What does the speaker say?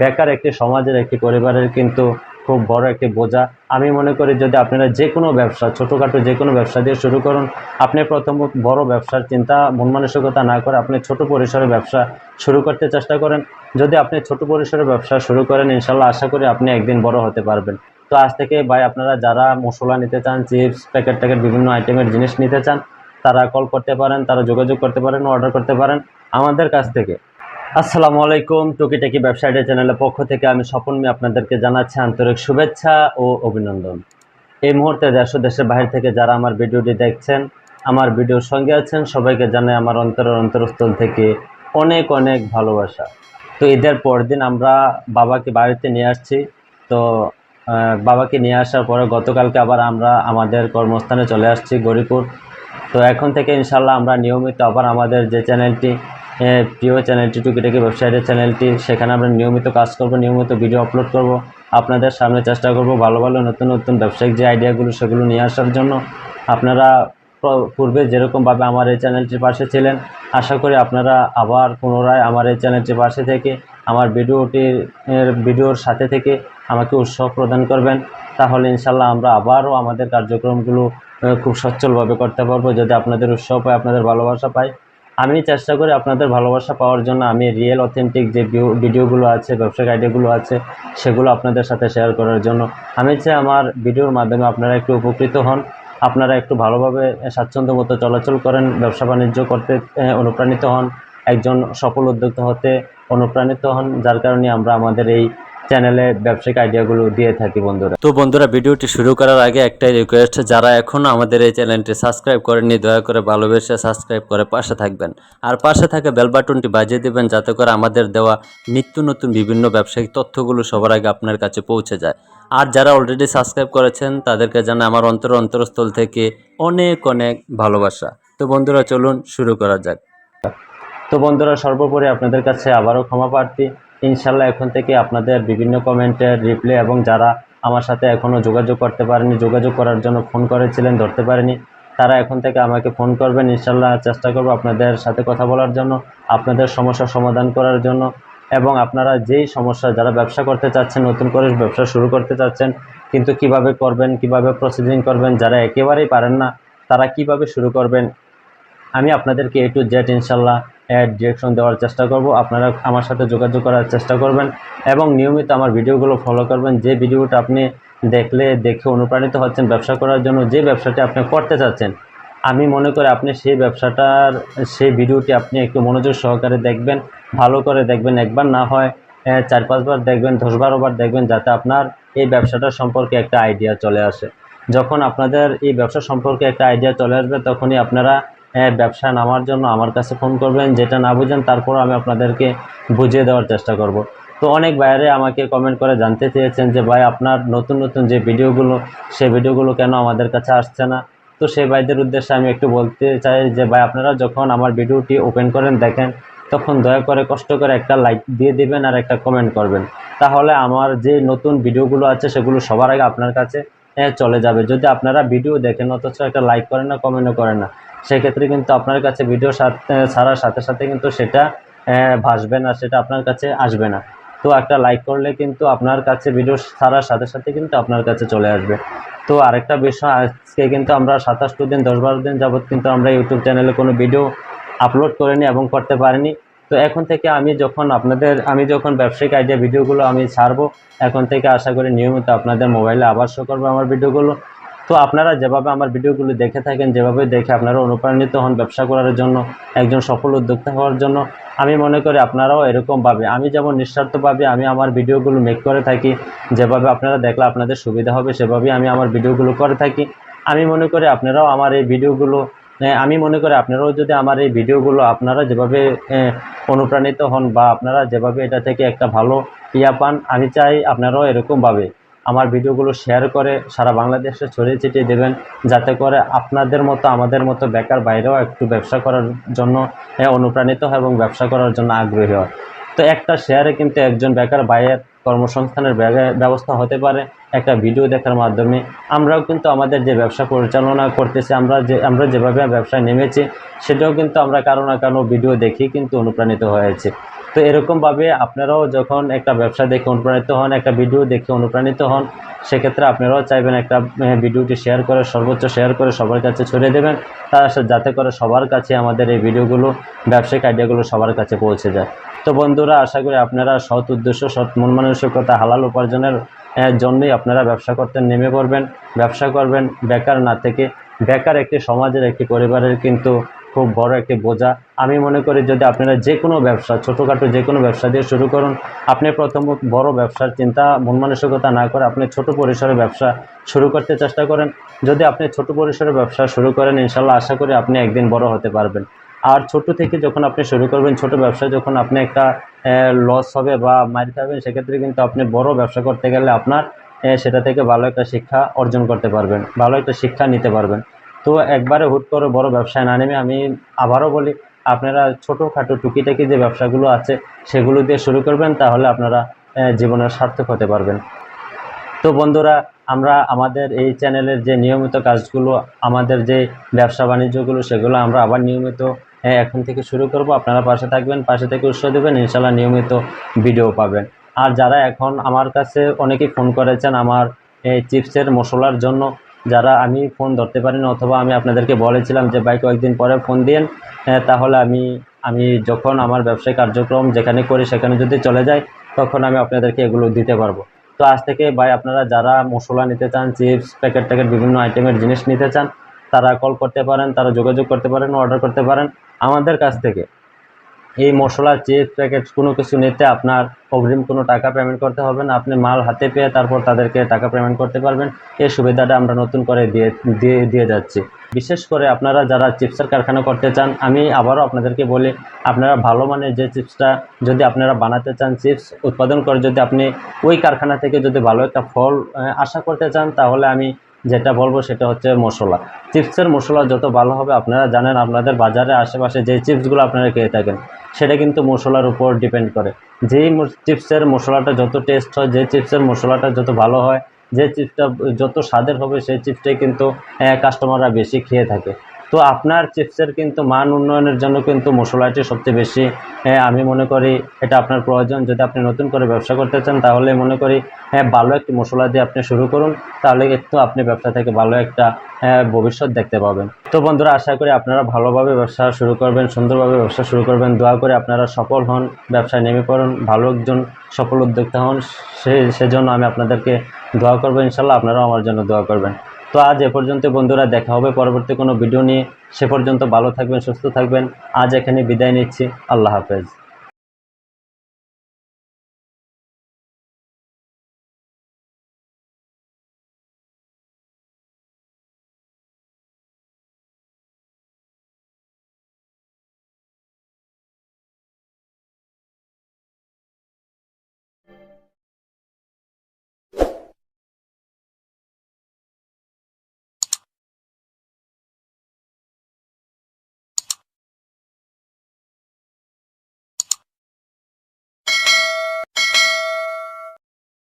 বেকার একটি সমাজের একটি পরিবারের কিন্তু খুব বড় একটি বোঝা। আমি মনে করি যদি আপনারা যে কোনো ব্যবসা, ছোটোখাটো যে কোনো ব্যবসা দিয়ে শুরু করুন, আপনি প্রথম বড় ব্যবসার চিন্তা, মন মানসিকতা না করে আপনি ছোট পরিসরে ব্যবসা শুরু করতে চেষ্টা করেন। যদি আপনি ছোট পরিসরে ব্যবসা শুরু করেন ইনশাল্লাহ আশা করি আপনি একদিন বড় হতে পারবেন। তো আজ থেকে ভাই, আপনারা যারা মশলা নিতে চান, চিপস, প্যাকেট ট্যাকেট, বিভিন্ন আইটেমের জিনিস নিতে চান, তারা কল করতে পারেন, তারা যোগাযোগ করতে পারেন অর্ডার করতে পারেন। আমাদের কাছ থেকে আসসালামু আলাইকুম টুকিটাকি ব্যবসায়ী চ্যানেলের পক্ষ থেকে আমি স্বপন মি আপনাদেরকে জানাচ্ছি আন্তরিক শুভেচ্ছা ও অভিনন্দন। এই মুহূর্তে দেশ দেশের বাইরে থেকে যারা আমার ভিডিওটি দেখছেন, আমার ভিডিওর সঙ্গে আছেন, সবাইকে জানাই আমার অন্তরের অন্তরস্থল থেকে অনেক অনেক ভালোবাসা। তো ঈদের পরদিন আমরা বাবাকে বাড়িতে নিয়ে আসছি। তো বাবাকে নিয়ে আসার পরে গতকালকে আবার আমরা আমাদের কর্মস্থানে চলে আসছি গরিপুর তো এখন থেকে ইনশাল্লাহ আমরা নিয়মিত আবার আমাদের যে চ্যানেলটি প্রিয় চ্যানেলটি টুকিটাকি ওয়েবসাইটের চ্যানেলটি, সেখানে আমরা নিয়মিত কাজ করব, নিয়মিত ভিডিও আপলোড করব। আপনাদের সামনে চেষ্টা করব ভালো ভালো নতুন নতুন ব্যবসায়িক যে আইডিয়াগুলো সেগুলো নিয়ে আসার জন্য। আপনারা পূর্বে যেরকমভাবে আমার এই চ্যানেলটির পাশে ছিলেন, আশা করি আপনারা আবার পুনরায় আমার এই চ্যানেলটির পাশে থেকে, আমার ভিডিওটির ভিডিওর সাথে থেকে আমাকে উৎসাহ প্রদান করবেন। তাহলে ইনশাল্লাহ আমরা আবারও আমাদের কার্যক্রমগুলো খুব সচ্ছলভাবে করতে পারব। যদি আপনাদের উৎসাহ পাই আপনাদের ভালোবাসা পাই আমি চেষ্টা করি আপনাদের ভালোবাসা পাওয়ার জন্য। আমি রিয়েল অথেন্টিক যে ভিডিওগুলো আছে ব্যবসায়িক আইডিয়াগুলো আছে, সেগুলো আপনাদের সাথে শেয়ার করার জন্য। আমি চাই আমার ভিডিওর মাধ্যমে আপনারা একটু উপকৃত হন। আপনারা একটু ভালোভাবে স্বাচ্ছন্দ্য মতো চলাচল করেন, ব্যবসা বাণিজ্য করতে অনুপ্রাণিত হন। একজন সফল উদ্যোক্তা হতে অনুপ্রাণিত হন, যার কারণে আমরা আমাদের এই চ্যানেলে ব্যবসায়িক আইডিয়াগুলো দিয়ে থাকি বন্ধুরা। তো বন্ধুরা ভিডিওটি শুরু করার আগে একটাই রিকোয়েস্ট যারা এখনও আমাদের এই চ্যানেলটি সাবস্ক্রাইব করেননি দয়া করে ভালোবেসে সাবস্ক্রাইব করে পাশে থাকবেন। আর পাশে থাকা বেল বাটনটি বাজিয়ে দেবেন যাতে করে আমাদের দেওয়া নিত্য নতুন বিভিন্ন ব্যবসায়িক তথ্যগুলো সবার আগে আপনার কাছে পৌঁছে যায়। আর যারা অলরেডি সাবস্ক্রাইব করেছেন তাদেরকে জানা আমার অন্তর অন্তরস্থল থেকে অনেক অনেক ভালোবাসা। তো বন্ধুরা চলুন শুরু করা যাক। তো বন্ধুরা সর্বোপরি আপনাদের কাছে আবারও ক্ষমা প্রার্থী। ইনশাল্লাহ এখন থেকে আপনাদের বিভিন্ন কমেন্টের রিপ্লাই এবং যারা আমার সাথে এখনও যোগাযোগ করতে পারেনি, যোগাযোগ করার জন্য ফোন করেছিলেন, ধরতে পারেনি, তারা এখন থেকে আমাকে ফোন করবেন। ইনশাল্লাহ চেষ্টা করব আপনাদের সাথে কথা বলার জন্য, আপনাদের সমস্যার সমাধান করার জন্য এবং আপনারা যেই সমস্যা, যারা ব্যবসা করতে চাচ্ছেন, নতুন করে ব্যবসা শুরু করতে চাচ্ছেন, কিন্তু কীভাবে করবেন, কীভাবে প্রসিডিং করবেন, যারা একেবারেই পারেন না, তারা কীভাবে শুরু করবেন, আমি আপনাদেরকে এ টু জেড ইনশাল্লাহ ডিরেকশন দেওয়ার চেষ্টা করব। আপনারা আমার সাথে যোগাযোগ করার চেষ্টা করবেন এবং নিয়মিত আমার ভিডিওগুলো ফলো করবেন। যে ভিডিওটা আপনি দেখলে, দেখে অনুপ্রাণিত হচ্ছেন ব্যবসা করার জন্য, যে ব্যবসাটি আপনি করতে চাচ্ছেন, আমি মনে করি আপনি সেই ব্যবসাটার, সেই ভিডিওটি আপনি একটু মনোযোগ সহকারে দেখবেন, ভালো করে দেখবেন। একবার না হয় চার, পাঁচবার দেখবেন দশ বারোবার দেখবেন, যাতে আপনার এই ব্যবসাটা সম্পর্কে একটা আইডিয়া চলে আসে। যখন আপনাদের এই ব্যবসা সম্পর্কে একটা আইডিয়া চলে আসবে, তখনই আপনারা ব্যবসা নামার জন্য আমার কাছে ফোন করবেন যেটা না বুঝেন তারপর আমি আপনাদেরকে বুঝিয়ে দেওয়ার চেষ্টা করব। তো অনেক বাইরে আমাকে কমেন্ট করে জানতে চেয়েছেন যে ভাই আপনার নতুন নতুন যে ভিডিওগুলো সেই ভিডিওগুলো কেন আমাদের কাছে আসছে না? তো সেই ভাইদের উদ্দেশ্যে আমি একটু বলতে চাই যে ভাই আপনারা যখন আমার ভিডিওটি ওপেন করেন দেখেন তখন দয়া করে কষ্ট করে একটা লাইক দিয়ে দিবেন আর একটা কমেন্ট করবেন। তাহলে আমার যে নতুন ভিডিওগুলো আছে সেগুলো সবার আগে আপনার কাছে আহ, চলে যাবে। যদি আপনারা ভিডিও দেখেন অথচ একটা লাইক করেন না কমেন্টও করেন না সেক্ষেত্রে কিন্তু আপনার কাছে ভিডিও ছাড়ার সাথে সাথে কিন্তু সেটা ভাসবে না, সেটা আপনার কাছে আসবে না। তো একটা লাইক করলে কিন্তু আপনার কাছে ভিডিও ছাড়ার সাথে সাথে কিন্তু আপনার কাছে চলে আসবে। তো আরেকটা বিষয়, আজকে কিন্তু আমরা সাতাশটো দিন, দশ বারো দিন যাবৎ কিন্তু আমরা ইউটিউব চ্যানেলে কোনো ভিডিও আপলোড করিনি এবং করতে পারিনি। তো এখন থেকে আমি যখন আপনাদের, আমি যখন ব্যবসায়িক আইডিয়া ভিডিওগুলো আমি ছাড়বো, এখন থেকে আশা করি নিয়মিত আপনাদের মোবাইলে আবার শো করব আমার ভিডিওগুলো তো আপনারা যেভাবে আমার ভিডিওগুলো দেখে থাকেন, যেভাবে দেখে আপনারা অনুপ্রাণিত হন ব্যবসা করার জন্য, একজন সফল উদ্যোক্তা হওয়ার জন্য, আমি মনে করি আপনারাও এরকমভাবে আমি যেমন নিঃস্বার্থভাবে আমি আমার ভিডিওগুলো মেক করে থাকি, যেভাবে আপনারা দেখলে আপনাদের সুবিধা হবে, সেভাবেই আমি আমার ভিডিওগুলো করে থাকি। আমি মনে করি আপনারাও আমার এই ভিডিওগুলো আমি মনে করি আপনারাও যদি আমার এই ভিডিওগুলো আপনারা যেভাবে অনুপ্রাণিত হন বা আপনারা যেভাবে এটা থেকে একটা ভালো ইয়া পান, আমি চাই আপনারাও এরকমভাবে আমার ভিডিওগুলো শেয়ার করে সারা বাংলাদেশে ছড়িয়ে ছিটিয়ে দেবেন, যাতে করে আপনাদের মতো, আমাদের মতো বেকার বাইরেও একটু ব্যবসা করার জন্য অনুপ্রাণিত হয় এবং ব্যবসা করার জন্য আগ্রহী হয়। তো একটা শেয়ারে কিন্তু একজন বেকার বাইয়ের কর্মসংস্থানের ব্যা- ব্যবস্থা হতে পারে, একটা ভিডিও দেখার মাধ্যমে। আমরাও কিন্তু আমাদের যে ব্যবসা পরিচালনা করতেছি, আমরা যে, আমরা যেভাবে ব্যবসায় নেমেছি, সেটাও কিন্তু আমরা কারও না কারও ভিডিও দেখেই কিন্তু অনুপ্রাণিত হয়েছে। তো এরকমভাবে আপনারাও যখন একটা ব্যবসা দেখে অনুপ্রাণিত হন, একটা ভিডিও দেখে অনুপ্রাণিত হন, সেক্ষেত্রে আপনারাও চাইবেন একটা ভিডিওটি শেয়ার করে, সর্বোচ্চ শেয়ার করে সবার কাছে ছড়িয়ে দেবেন। তার সাথে যাতে করে সবার কাছে আমাদের এই ভিডিওগুলো ব্যবসায়িক আইডিয়াগুলো সবার কাছে পৌঁছে যায়। তো বন্ধুরা, আশা করি আপনারা সৎ উদ্দেশ্য, সৎ মন মানসিকতা, হালাল উপার্জনের জন্যই আপনারা ব্যবসা করতে নেমে পড়বেন, ব্যবসা করবেন। বেকার না থেকে, বেকার একটি সমাজের, একটি পরিবারের কিন্তু খুব বড় একটি বোঝা। আমি মনে করি যদি আপনারা যে কোনো ব্যবসা, ছোটোখাটো যে কোনো ব্যবসা দিয়ে শুরু করুন, আপনি প্রথম বড় ব্যবসার চিন্তা, মন মানসিকতা না করে আপনি ছোট পরিসরে ব্যবসা শুরু করতে চেষ্টা করেন। যদি আপনি ছোট পরিসরে ব্যবসা শুরু করেন ইনশাল্লাহ আশা করি আপনি একদিন বড় হতে পারবেন। আর ছোট থেকে যখন আপনি শুরু করবেন, ছোট ব্যবসা যখন আপনি একটা লস হবে বা মার খাবেন সেক্ষেত্রে কিন্তু আপনি বড় ব্যবসা করতে গেলে আপনার সেটা থেকে ভালো একটা শিক্ষা অর্জন করতে পারবেন, ভালো একটা শিক্ষা নিতে পারবেন। তো একবারে হুট করে বড় ব্যবসায় না নেমে আমি আবারও বলি, আপনারা ছোটোখাটো টুকিটাকি যে ব্যবসাগুলো আছে সেগুলো দিয়ে শুরু করবেন, তাহলে আপনারা জীবনের সার্থক হতে পারবেন। তো বন্ধুরা, আমরা আমাদের এই চ্যানেলের যে নিয়মিত কাজগুলো, আমাদের যে ব্যবসা বাণিজ্যগুলো, সেগুলো আমরা আবার নিয়মিত এখন থেকে শুরু করব। আপনারা পাশে থাকবেন, পাশে থেকে উৎসাহ দেবেন ইনশাল্লাহ নিয়মিত ভিডিও পাবেন। আর যারা এখন আমার কাছে অনেকেই ফোন করেছেন আমার এই চিপসের মশলার জন্য যারা আমি ফোন ধরতে পারিনি অথবা আমি আপনাদেরকে বলেছিলাম যে, ভাই, কয়েকদিন পরে ফোন দিন তাহলে আমি আমি যখন আমার ব্যবসায়িক কার্যক্রম যেখানে করি সেখানে যদি চলে যাই, তখন আমি আপনাদেরকে এগুলো দিতে পারব। তো আজ থেকে, ভাই, আপনারা যারা মশলা নিতে চান, চিপস, প্যাকেট ট্যাকেট, বিভিন্ন আইটেমের জিনিস নিতে চান, তারা কল করতে পারেন, তারা যোগাযোগ করতে পারেন, অর্ডার করতে পারেন আমাদের কাছ থেকে। এই মশলা চিপস প্যাকেট কোনো কিছু নিতে আপনার অগ্রিম কোনো টাকা পেমেন্ট করতে হবে না। আপনি মাল হাতে পেয়ে তারপর তাদেরকে টাকা পেমেন্ট করতে পারবেন। এই সুবিধাটা আমরা নতুন করে দিয়ে দিয়ে দিয়ে যাচ্ছি। বিশেষ করে আপনারা যারা চিপসের কারখানা করতে চান, আমি আবারও আপনাদেরকে বলি, আপনারা ভালো মানের যে চিপসটা যদি আপনারা বানাতে চান চিপস উৎপাদন করে যদি আপনি ওই কারখানা থেকে যদি ভালো একটা ফল আশা করতে চান, তাহলে আমি যেটা বলব সেটা হচ্ছে মশলা। চিপসের মশলা যত ভালো হবে, আপনারা জানেন আপনাদের বাজারে, আশেপাশে যে চিপসগুলো আপনারা খেয়ে থাকেন সেটা কিন্তু মশলার উপর ডিপেন্ড করে। যেই চিপসের মশলাটা যত টেস্ট হয় যে চিপসের মশলাটা যত ভালো হয় যে চিপসটা যত স্বাদের হবে, সেই চিপসটাই কিন্তু কাস্টমাররা বেশি খেয়ে থাকে। তো আপনার চিপসের কিন্তু মান উন্নয়নের জন্য কিন্তু মশলাটি সবচেয়ে বেশি আমি মনে করি এটা আপনার প্রয়োজন। যদি আপনি নতুন করে ব্যবসা করতে চান, তাহলে মনে করি হ্যাঁ ভালো একটি মশলা দিয়ে আপনি শুরু করুন। তাহলে কিন্তু আপনি ব্যবসা থেকে ভালো একটা ভবিষ্যৎ দেখতে পাবেন। তো বন্ধুরা, আশা করি আপনারা ভালোভাবে ব্যবসা শুরু করবেন, সুন্দরভাবে ব্যবসা শুরু করবেন। দোয়া করে আপনারা সফল হন, ব্যবসায় নেমে পড়ুন, ভালো একজন সফল উদ্যোক্তা হন। সে, সেজন্য আমি আপনাদেরকে দোয়া করব, ইনশাল্লাহ আপনারাও আমার জন্য দোয়া করবেন। তো আজ এ পর্যন্ত বন্ধুরা দেখা হবে পরবর্তী কোনো ভিডিও নিয়ে। সে পর্যন্ত ভালো থাকবেন, সুস্থ থাকবেন। আজ এখানে বিদায় নিচ্ছি। আল্লাহ হাফেজ।